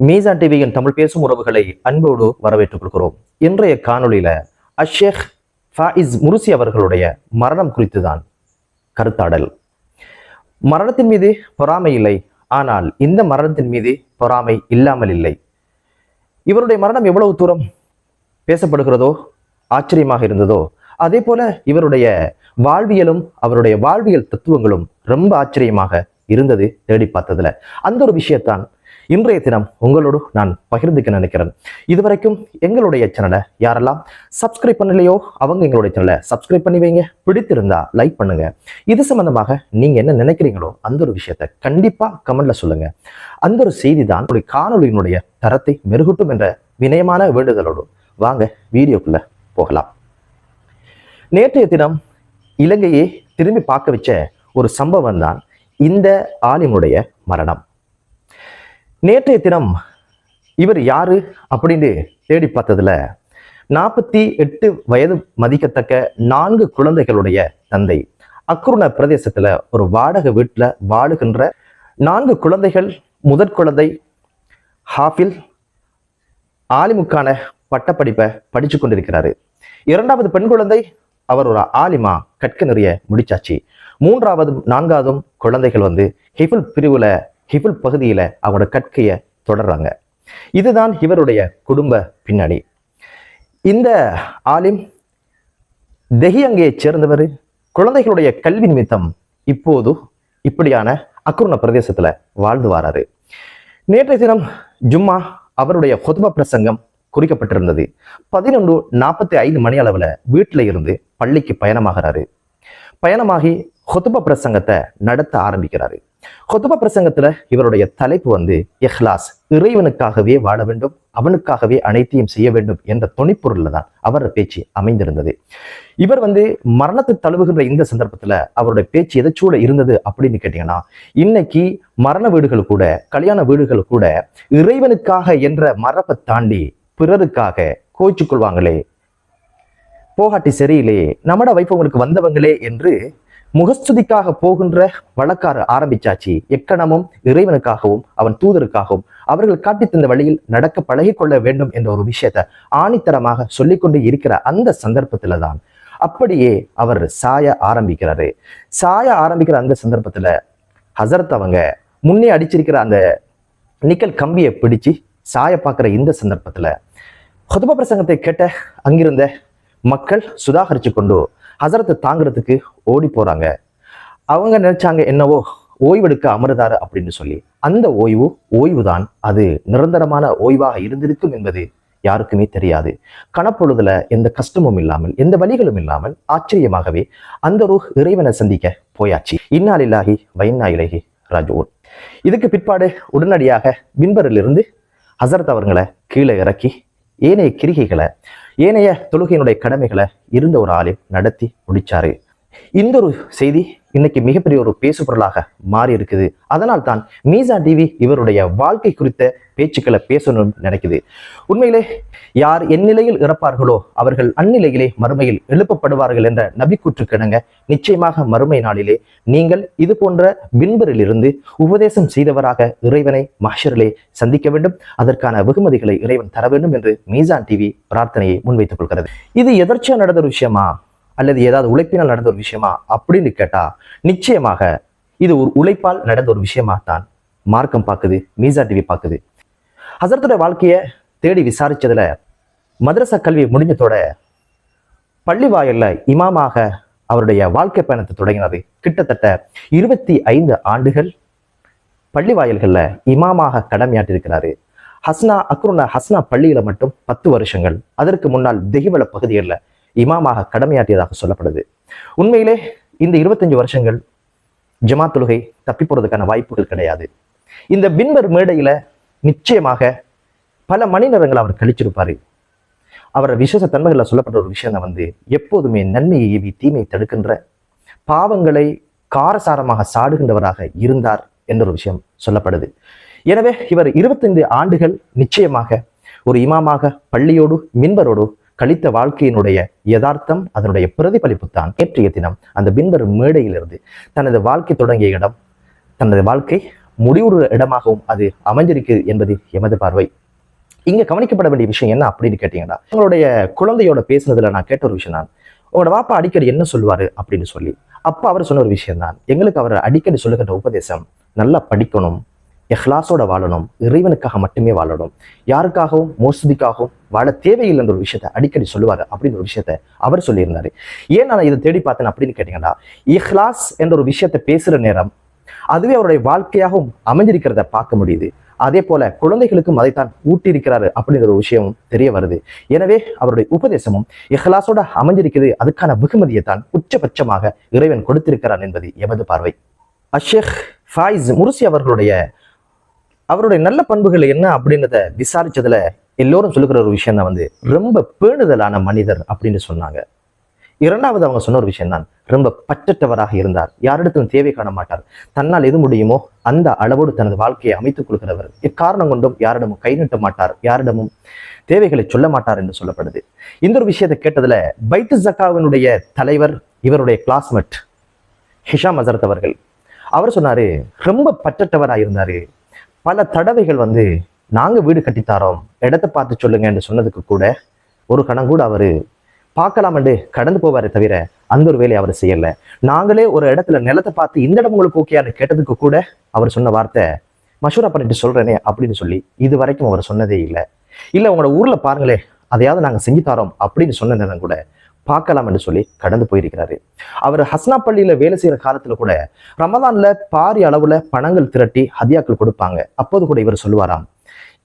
மீசான் டிவியின் தமிழ் பேசும் உறவுகளை அன்போடு வரவேற்றுக் கொள்கிறோம். இன்றைய காணொளியில அஷேக் ஃபாயிஸ் முருசி அவர்களுடைய மரணம் குறித்து தான் கருத்தாடல். மரணத்தின் மீது பொறாமை இல்லை ஆனால் இந்த மரணத்தின் மீது பொறாமை இல்லாமல் இல்லை. இவருடைய மரணம் எவ்வளவு தூரம் பேசப்படுகிறதோ ஆச்சரியமாக இருந்ததோ அதே போல இவருடைய வாழ்வியலும் அவருடைய வாழ்வியல் தத்துவங்களும் ரொம்ப ஆச்சரியமாக இருந்தது தேடி பார்த்ததுல. அந்த ஒரு விஷயத்தான் இன்றைய தினம் உங்களோடு நான் பகிர்ந்துக்க நினைக்கிறேன். இதுவரைக்கும் எங்களுடைய சேனலை யாரெல்லாம் சப்ஸ்கிரைப் பண்ணலையோ அவங்க எங்களுடைய சேனலை சப்ஸ்கிரைப் பண்ணி வைங்க. பிடித்திருந்தா லைக் பண்ணுங்க. இது சம்பந்தமாக நீங்க என்ன நினைக்கிறீங்களோ அந்த ஒரு விஷயத்தை கண்டிப்பா கமெண்ட்ல சொல்லுங்க. அந்த ஒரு செய்தி தான் உங்களுடைய காணொலியினுடைய தரத்தை மெருகூட்டும் என்ற வினயமான வேண்டுதலோடு. வாங்க வீடியோக்குள்ள போகலாம். நேற்றைய தினம் இலங்கையை திரும்பி பார்க்க வச்ச ஒரு சம்பவம் தான் இந்த ஆலிமுடைய மரணம். நேற்றைய தினம் இவர் யாரு அப்படின்னு தேடி பார்த்ததுல நாற்பத்தி எட்டு வயது மதிக்கத்தக்க நான்கு குழந்தைகளுடைய தந்தை அக்ருண பிரதேசத்துல ஒரு வாடகை வீட்டுல வாழுகின்ற நான்கு குழந்தைகள் முதற் குழந்தை ஹாஃபில் ஆலிமுக்கான பட்டப்படிப்பை படிச்சு கொண்டிருக்கிறாரு. இரண்டாவது பெண் குழந்தை அவர் ஒரு ஆலிமா கற்க நிறைய முடிச்சாச்சு. மூன்றாவது நான்காவதும் குழந்தைகள் வந்து ஹிபுல் பிரிவுல ஹிபுல் பகுதியில அவங்களோட கற்கைய தொடர்றாங்க. இதுதான் இவருடைய குடும்ப பின்னணி இந்த ஆலிம் தெஹியங்கையைச் சேர்ந்தவர் குழந்தைகளுடைய கல்வி நிமித்தம் இப்போது இப்படியான அக்ருண பிரதேசத்துல வாழ்ந்து வராரு. நேற்றைய தினம் ஜும்மா அவருடைய கொதும பிரசங்கம் குறிக்கப்பட்டிருந்தது. பதினொன்று நாற்பத்தி ஐந்து மணி அளவுல வீட்டுல இருந்து பள்ளிக்கு பயணமாகிறாரு. பயணமாகி ஹொத்துப பிரசங்கத்தை நடத்த ஆரம்பிக்கிறாரு. ஹொத்துப பிரசங்கத்துல இவருடைய தலைப்பு வந்து எஹ்லாஸ் இறைவனுக்காகவே வாழ வேண்டும் அவனுக்காகவே அனைத்தையும் செய்ய வேண்டும் என்ற துணிப்பொருளில் தான் அவரது பேச்சு அமைந்திருந்தது. இவர் வந்து மரணத்தை தழுவுகின்ற இந்த சந்தர்ப்பத்துல அவருடைய பேச்சு எதைச்சூட இருந்தது அப்படின்னு கேட்டீங்கன்னா இன்னைக்கு மரண வீடுகள் கூட கல்யாண வீடுகள் கூட இறைவனுக்காக என்ற மரபை தாண்டி பிறருக்காக கோச்சுக்கொள்வாங்களே போகாட்டி சரியில்லையே நம்மட வைப்பவங்களுக்கு வந்தவங்களே என்று முகஸ்துதிக்காக போகின்ற வழக்காறு ஆரம்பிச்சாச்சு. எக்கணமும் இறைவனுக்காகவும் அவன் தூதருக்காகவும் அவர்கள் காட்டி தந்த வழியில் நடக்க பழகிக்கொள்ள வேண்டும் என்ற ஒரு விஷயத்தை ஆணித்தரமாக சொல்லிக்கொண்டு இருக்கிற அந்த சந்தர்ப்பத்துல தான் அப்படியே அவர் சாய ஆரம்பிக்கிறாரு. சாய ஆரம்பிக்கிற அந்த சந்தர்ப்பத்துல ஹசரத் அவங்க முன்னே அடிச்சிருக்கிற அந்த நிக்கல் கம்பியை பிடிச்சு சாய பார்க்குற இந்த சந்தர்ப்பத்துல ஹொதுப பிரசங்கத்தை கேட்ட அங்கிருந்த மக்கள் சுதாகரித்து கொண்டு ஹசரத்தை தாங்கிறதுக்கு ஓடி போகிறாங்க அவங்க நினைச்சாங்க என்னவோ ஓய்வெடுக்க அமர்ந்தாரு அப்படின்னு சொல்லி. அந்த ஓய்வு ஓய்வு தான் அது நிரந்தரமான ஓய்வாக இருந்திருக்கும் என்பது யாருக்குமே தெரியாது. கணப்பொழுதுல எந்த கஷ்டமும் இல்லாமல் எந்த வழிகளும் இல்லாமல் ஆச்சரியமாகவே அந்த ரூஹ் இறைவனை சந்திக்க போயாச்சு. இன்னாலில்லாகி வைன்னா இலகி ராஜூன் இதுக்கு பிற்பாடு உடனடியாக மின்பரிலிருந்து ஹசரத் அவர்களை கீழே இறக்கி ஏனைய கிரிகைகளை ஏனைய தொழுகையினுடைய கடமைகளை இருந்த ஒரு ஆளை நடத்தி முடிச்சாரு. இந்த ஒரு செய்தி இன்னைக்கு மிகப்பெரிய ஒரு பேசு பொருளாக மாறி இருக்குது அதனால் தான் மீசா டிவி இவருடைய வாழ்க்கை குறித்த பேச்சுக்களை பேசணும் நினைக்குது. உண்மையிலே யார் எந்நிலையில் இறப்பார்களோ அவர்கள் அந்நிலையிலே மறுமையில் எழுப்பப்படுவார்கள் என்ற நபிக்கூற்றுக்கிணங்க நிச்சயமாக மறுமை நாளிலே நீங்கள் இது போன்ற பின்பரிலிருந்து உபதேசம் செய்தவராக இறைவனை மஹரிலே சந்திக்க வேண்டும். அதற்கான வெகுமதிகளை இறைவன் தர வேண்டும் என்று மீசான் டிவி பிரார்த்தனையை முன்வைத்துக் கொள்கிறது. இது எதர்ச்சியா நடந்த ஒரு விஷயமா? அல்லது ஏதாவது உழைப்பினால் நடந்த ஒரு விஷயமா அப்படின்னு கேட்டா நிச்சயமாக இது ஒரு உழைப்பால் நடந்த ஒரு விஷயமா தான் மார்க்கம் பார்க்குது மீசா டிவி பார்க்குது. ஹசரத்துடைய வாழ்க்கையை தேடி விசாரிச்சதுல மதரசா கல்வி முடிஞ்சதோட பள்ளி வாயல்ல இமாமாக அவருடைய வாழ்க்கை பயணத்தை தொடங்கினது கிட்டத்தட்ட இருபத்தி ஐந்து ஆண்டுகள் பள்ளி வாயில்களில் இமாமாக கடமையாற்றிருக்கிறாரு ஹஸ்னா அக்ருனா ஹஸ்னா பள்ளியில மட்டும் பத்து வருஷங்கள். அதற்கு முன்னால் தெஹிவல பகுதிகளில் இமாமாக கடமையாற்றியதாக சொல்லப்படுது. உண்மையிலே இந்த இருபத்தஞ்சு வருஷங்கள் ஜமா தொழுகை தப்பி போறதுக்கான வாய்ப்புகள் கிடையாது. இந்த பின்பர் மேடையில நிச்சயமாக பல மணி நேரங்கள் அவர் கழிச்சிருப்பாரு. அவர் விசேஷ தன்மைகளில் சொல்லப்பட்ட ஒரு விஷயம் வந்து எப்போதுமே நன்மையை ஏவி தீமையை தடுக்கின்ற பாவங்களை காரசாரமாக சாடுகின்றவராக இருந்தார் என்ற ஒரு விஷயம் சொல்லப்படுது. எனவே இவர் இருபத்தைந்து ஆண்டுகள் நிச்சயமாக ஒரு இமாமாக பள்ளியோடு மின்பரோடு கழித்த வாழ்க்கையினுடைய யதார்த்தம் அதனுடைய பிரதிபலிப்பு தான் நேற்றைய தினம். அந்த பின்பர் மேடையிலிருந்து தனது வாழ்க்கை தொடங்கிய இடம் தனது வாழ்க்கை முடிவுற இடமாகவும் அது அமைஞ்சிருக்கு என்பது எமது பார்வை. இங்க கவனிக்கப்பட வேண்டிய விஷயம் என்ன அப்படின்னு கேட்டீங்கன்னா உங்களுடைய குழந்தையோட பேசுனதுல நான் கேட்ட ஒரு விஷயம் தான் உங்களோட வாப்பா அடிக்கடி என்ன சொல்லுவாரு? அப்படின்னு சொல்லி. அப்ப அவர் சொன்ன ஒரு விஷயம் தான் எங்களுக்கு அவர் அடிக்கடி சொல்லுகின்ற உபதேசம் நல்லா படிக்கணும் எஹ்லாஸோட வாழணும் இறைவனுக்காக மட்டுமே வாழணும். யாருக்காகவும்? மோசதிக்காகவும் வாழ தேவையில்லைன்ற ஒரு விஷயத்தை அடிக்கடி சொல்லுவார் அப்படின்னு ஒரு விஷயத்த அவர் சொல்லியிருந்தாரு. ஏன் நான் இதை தேடி பார்த்தேன் அப்படின்னு கேட்டீங்கன்னா இஹ்லாஸ் என்ற ஒரு விஷயத்தை பேசுற நேரம் அதுவே அவருடைய வாழ்க்கையாகவும் அமைஞ்சிருக்கிறத பார்க்க முடியுது. அதே போல குழந்தைகளுக்கும் அதைத்தான் ஊட்டியிருக்கிறாரு அப்படிங்கிற ஒரு விஷயமும் தெரிய வருது. எனவே அவருடைய உபதேசமும் இஹ்லாஸோட அமைஞ்சிருக்கிறது அதுக்கான வெகுமதியை தான் உச்சபட்சமாக இறைவன் கொடுத்திருக்கிறான் என்பது எமது பார்வை. அஷேக் ஃபாயிஸ் முருசி அவர்களுடைய அவருடைய நல்ல பண்புகள் என்ன அப்படின்றத விசாரிச்சதுல எல்லோரும் சொல்லுகிற ஒரு விஷயம் தான் வந்து ரொம்ப பேணுதலான மனிதர் அப்படின்னு சொன்னாங்க. இரண்டாவது அவங்க சொன்ன ஒரு விஷயம் தான் ரொம்ப பற்றற்றவராக இருந்தார். யாரிடத்திலும் தேவை காண மாட்டார். தன்னால் எது முடியுமோ அந்த அளவோடு தனது வாழ்க்கையை அமைத்துக் கொள்கிறவர் இக்காரணம் கொண்டும் யாரிடமும் கை நீட்ட மாட்டார் யாரிடமும் தேவைகளை சொல்ல மாட்டார் என்று சொல்லப்படுது. இந்த ஒரு விஷயத்தை கேட்டதுல பைத்து ஜக்காவினுடைய தலைவர் இவருடைய கிளாஸ்மேட் ஹிஷாம் அசரத் அவர்கள். அவர் சொன்னாரு ரொம்ப பற்றற்றவராக இருந்தாரு பல தடவைகள் வந்து நாங்க வீடு கட்டித்தாரோம் இடத்தை பார்த்து சொல்லுங்க என்று சொன்னதுக்கு கூட ஒரு கணம் கூட பார்க்கலாம் என்று கடந்து போவாரே தவிர அந்த ஒரு வேலையை அவர் செய்யல. நாங்களே ஒரு இடத்துல நிலத்தை பார்த்து இந்த இடம் உங்களுக்கு ஓகேயான்னு கேட்டதுக்கு கூட அவர் சொன்ன வார்த்தை மஷூரா பண்ணிட்டு சொல்றேனே அப்படின்னு சொல்லி இது வரைக்கும் அவர் சொன்னதே இல்லை. இல்ல உங்களோட ஊர்ல பாருங்களே அதையாவது நாங்க செஞ்சு தாரோம் அப்படின்னு சொன்ன நேரம் கூட பார்க்கலாம் என்று சொல்லி கடந்து போயிருக்கிறாரு. அவர் ஹஸ்னா பள்ளியில வேலை செய்யற காலத்துல கூட ரமதான்ல பாரி அளவுல பணங்கள் திரட்டி ஹதியாக்கள் கொடுப்பாங்க. அப்போது கூட இவர் சொல்லுவாராம்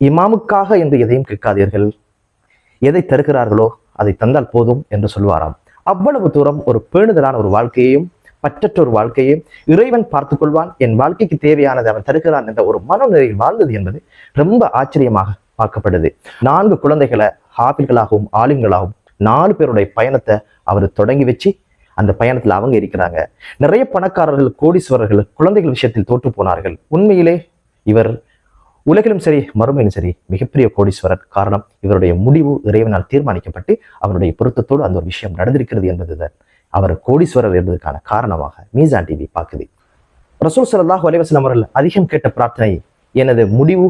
இமாமுக்காக என்று எதையும் கேட்காதீர்கள். எதை தருகிறார்களோ அதை தந்தால் போதும் என்று சொல்லுவாராம். அவ்வளவு தூரம் ஒரு பேணுதலான ஒரு வாழ்க்கையையும் பற்றற்ற ஒரு வாழ்க்கையையும் இறைவன் பார்த்து கொள்வான். என் வாழ்க்கைக்கு தேவையானதை அவன் தருகிறான் என்ற ஒரு மனநிலையில் வாழ்ந்தது என்பது ரொம்ப ஆச்சரியமாக பார்க்கப்படுது. நான்கு குழந்தைகளை ஹாபில்களாகவும் ஆளுங்களாகவும் நாலு பேருடைய பயணத்தை அவர் தொடங்கி வச்சு அந்த பயணத்தில் அவங்க இருக்கிறாங்க. நிறைய பணக்காரர்கள் கோடீஸ்வரர்கள் குழந்தைகள் விஷயத்தில் தோற்று போனார்கள். உண்மையிலே இவர் உலகிலும் சரி மறுமையிலும் சரி மிகப்பெரிய கோடீஸ்வரர். காரணம் இவருடைய முடிவு இறைவனால் தீர்மானிக்கப்பட்டு அவருடைய பொருத்தத்தோடு அந்த ஒரு விஷயம் நடந்திருக்கிறது என்பதுதான் அவர் கோடீஸ்வரர் என்பதற்கான காரணமாக மீசான் டிவி பார்க்குது. ரசூல் ஸல்லல்லாஹு அலைஹி அவர்கள் அதிகம் கேட்ட பிரார்த்தனை எனது முடிவு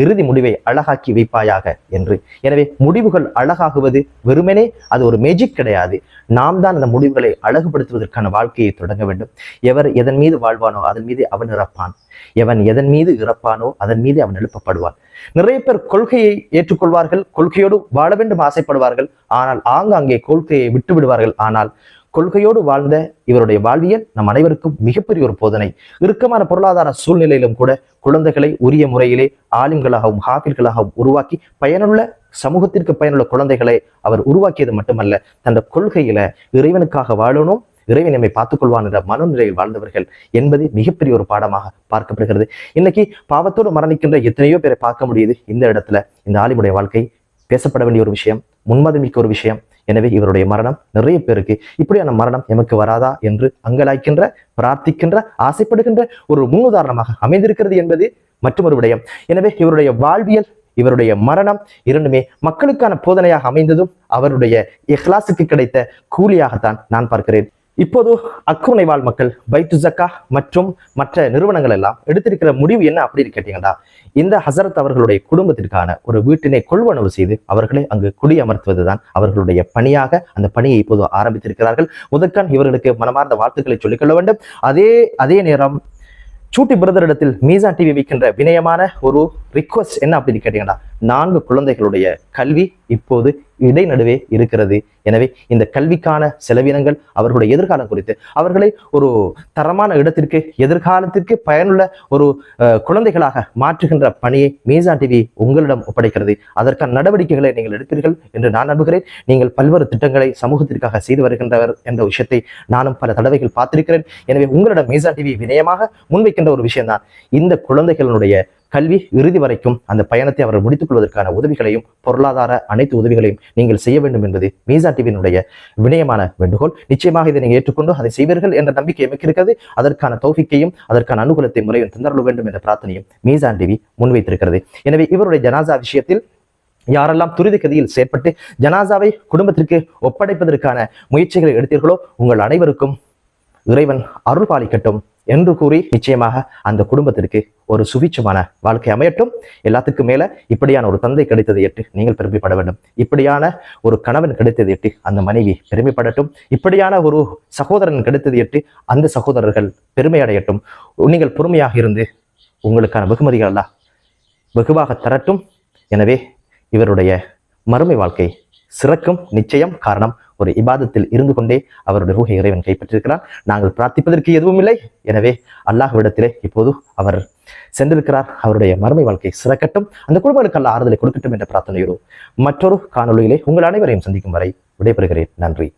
இறுதி முடிவை அழகாக்கி வைப்பாயாக என்று. எனவே முடிவுகள் அழகாகுவது வெறுமனே அது ஒரு மேஜிக் கிடையாது. நாம் தான் அந்த முடிவுகளை அழகுபடுத்துவதற்கான வாழ்க்கையை தொடங்க வேண்டும். எவர் எதன் மீது வாழ்வானோ அதன் மீது அவன் இறப்பான். எவன் எதன் மீது இறப்பானோ அதன் மீது அவன் எழுப்பப்படுவான். நிறைய பேர் கொள்கையை ஏற்றுக்கொள்வார்கள் கொள்கையோடு வாழ வேண்டும் ஆசைப்படுவார்கள். ஆனால் ஆங்காங்கே கொள்கையை விட்டு விடுவார்கள் ஆனால் கொள்கையோடு வாழ்ந்த இவருடைய வாழ்வியல் நம் அனைவருக்கும் மிகப்பெரிய ஒரு போதனை. இறுக்கமான பொருளாதார சூழ்நிலையிலும் கூட குழந்தைகளை உரிய முறையிலே ஆலிம்களாகவும் ஹாபிர்களாகவும் உருவாக்கி பயனுள்ள சமூகத்திற்கு பயனுள்ள குழந்தைகளை அவர் உருவாக்கியது மட்டுமல்ல தந்த கொள்கையில இறைவனுக்காக வாழணும் இறைவன் நம்மை பார்த்துக்கொள்வான் என்ற மனநிலையில் வாழ்ந்தவர்கள் என்பது மிகப்பெரிய ஒரு பாடமாக பார்க்கப்படுகிறது. இன்னைக்கு பாவத்தோடு மரணிக்கின்ற எத்தனையோ பேரை பார்க்க முடியுது. இந்த இடத்துல இந்த ஆலிமுடைய வாழ்க்கை பேசப்பட வேண்டிய ஒரு விஷயம் முன்மதமிக்க ஒரு விஷயம் எனவே இவருடைய மரணம் நிறைய பேருக்கு இப்படியான மரணம் எமக்கு வராதா என்று அங்கலாய்க்கின்ற பிரார்த்திக்கின்ற ஆசைப்படுகின்ற ஒரு முன்னுதாரணமாக அமைந்திருக்கிறது என்பது மற்றொரு விடயம். எனவே இவருடைய வாழ்வியல் இவருடைய மரணம் இரண்டுமே மக்களுக்கான போதனையாக அமைந்ததும் அவருடைய இஹ்லாசுக்கு கிடைத்த கூலியாகத்தான் நான் பார்க்கிறேன். இப்போது அக்குனை வாழ் மக்கள் பைத்து ஜக்கா மற்றும் மற்ற நிறுவனங்கள் எல்லாம் எடுத்திருக்கிற முடிவு என்ன அப்படின்னு கேட்டீங்கன்னா இந்த ஹசரத் அவர்களுடைய குடும்பத்திற்கான ஒரு வீட்டினை கொள்வனவு செய்து அவர்களை அங்கு குடியமர்த்துவதுதான் அவர்களுடைய பணியாக அந்த பணியை இப்போது ஆரம்பித்திருக்கிறார்கள். முதற்கான் இவர்களுக்கு மனமார்ந்த வாழ்த்துக்களை சொல்லிக்கொள்ள வேண்டும். அதே அதே நேரம் சூட்டி பிரதரிடத்தில் மீசா டிவி வைக்கின்ற வினயமான ஒரு ரிக்வஸ்ட் என்ன அப்படின்னு கேட்டீங்கன்னா நான்கு குழந்தைகளுடைய கல்வி இப்போது இடைநடுவே இருக்கிறது. எனவே இந்த கல்விக்கான செலவினங்கள் அவர்களுடைய எதிர்காலம் குறித்து அவர்களை ஒரு தரமான இடத்திற்கு எதிர்காலத்திற்கு பயனுள்ள ஒரு குழந்தைகளாக மாற்றுகின்ற பணியை மீசா டிவி உங்களிடம் ஒப்படைக்கிறது. அதற்கான நடவடிக்கைகளை நீங்கள் எடுப்பீர்கள் என்று நான் நம்புகிறேன். நீங்கள் பல்வேறு திட்டங்களை சமூகத்திற்காக செய்து வருகின்றவர் என்ற விஷயத்தை நானும் பல தடவைகள் பார்த்திருக்கிறேன். எனவே உங்களிடம் மீசா டிவி வினயமாக முன்வைக்கின்ற ஒரு விஷயம்தான். இந்த குழந்தைகளுடைய கல்வி இறுதி வரைக்கும் அந்த பயணத்தை அவர்கள் முடித்துக் கொள்வதற்கான உதவிகளையும் பொருளாதார அனைத்து உதவிகளையும் நீங்கள் செய்ய வேண்டும் என்பது மீசா டிவியினுடைய வினயமான வேண்டுகோள். நிச்சயமாக இதை நீங்கள் ஏற்றுக்கொண்டு அதை செய்வீர்கள் என்ற நம்பிக்கை எமக்கு இருக்கிறது. அதற்கான தௌஃபிக்கையும் அதற்கான அனுகூலத்தை முறையும் தந்தருள வேண்டும் என்ற பிரார்த்தனையும் மீசான் டிவி முன்வைத்திருக்கிறது. எனவே இவருடைய ஜனாசா விஷயத்தில் யாரெல்லாம் துரித கதியில் செயற்பட்டு ஜனாசாவை குடும்பத்திற்கு ஒப்படைப்பதற்கான முயற்சிகளை எடுத்தீர்களோ உங்கள் அனைவருக்கும் இறைவன் அருள் பாலிக்கட்டும். என்று கூறி நிச்சயமாக அந்த குடும்பத்திற்கு ஒரு சுவிச்சமான வாழ்க்கை அமையட்டும். எல்லாத்துக்கும் மேல இப்படியான ஒரு தந்தை கிடைத்ததை எட்டு நீங்கள் பெருமைப்பட வேண்டும். இப்படியான ஒரு கணவன் கிடைத்ததை எட்டு அந்த மனைவி பெருமைப்படட்டும். இப்படியான ஒரு சகோதரன் கிடைத்ததை எட்டு அந்த சகோதரர்கள் பெருமையடையட்டும். நீங்கள் பொறுமையாக இருந்து உங்களுக்கான வெகுமதிகள் எல்லாம் வெகுவாக தரட்டும். எனவே இவருடைய மறுமை வாழ்க்கை சிறக்கும் நிச்சயம் காரணம் ஒரு இபாதத்தில் இருந்து கொண்டே அவருடைய ரூஹை இறைவன் கைப்பற்றிருக்கிறார் நாங்கள் பிரார்த்திப்பதற்கு எதுவும் இல்லை. எனவே அல்லாஹ்விடத்திலே இப்போது அவர் சென்றிருக்கிறார். அவருடைய மறுமை வாழ்க்கை சிறக்கட்டும். அந்த குடும்பங்களுக்கு அல்ல ஆறுதலை கொடுக்கட்டும் என்ற பிரார்த்தனையோடு மற்றொரு காணொலியிலே உங்கள் அனைவரையும் சந்திக்கும் வரை விடைபெறுகிறேன். நன்றி.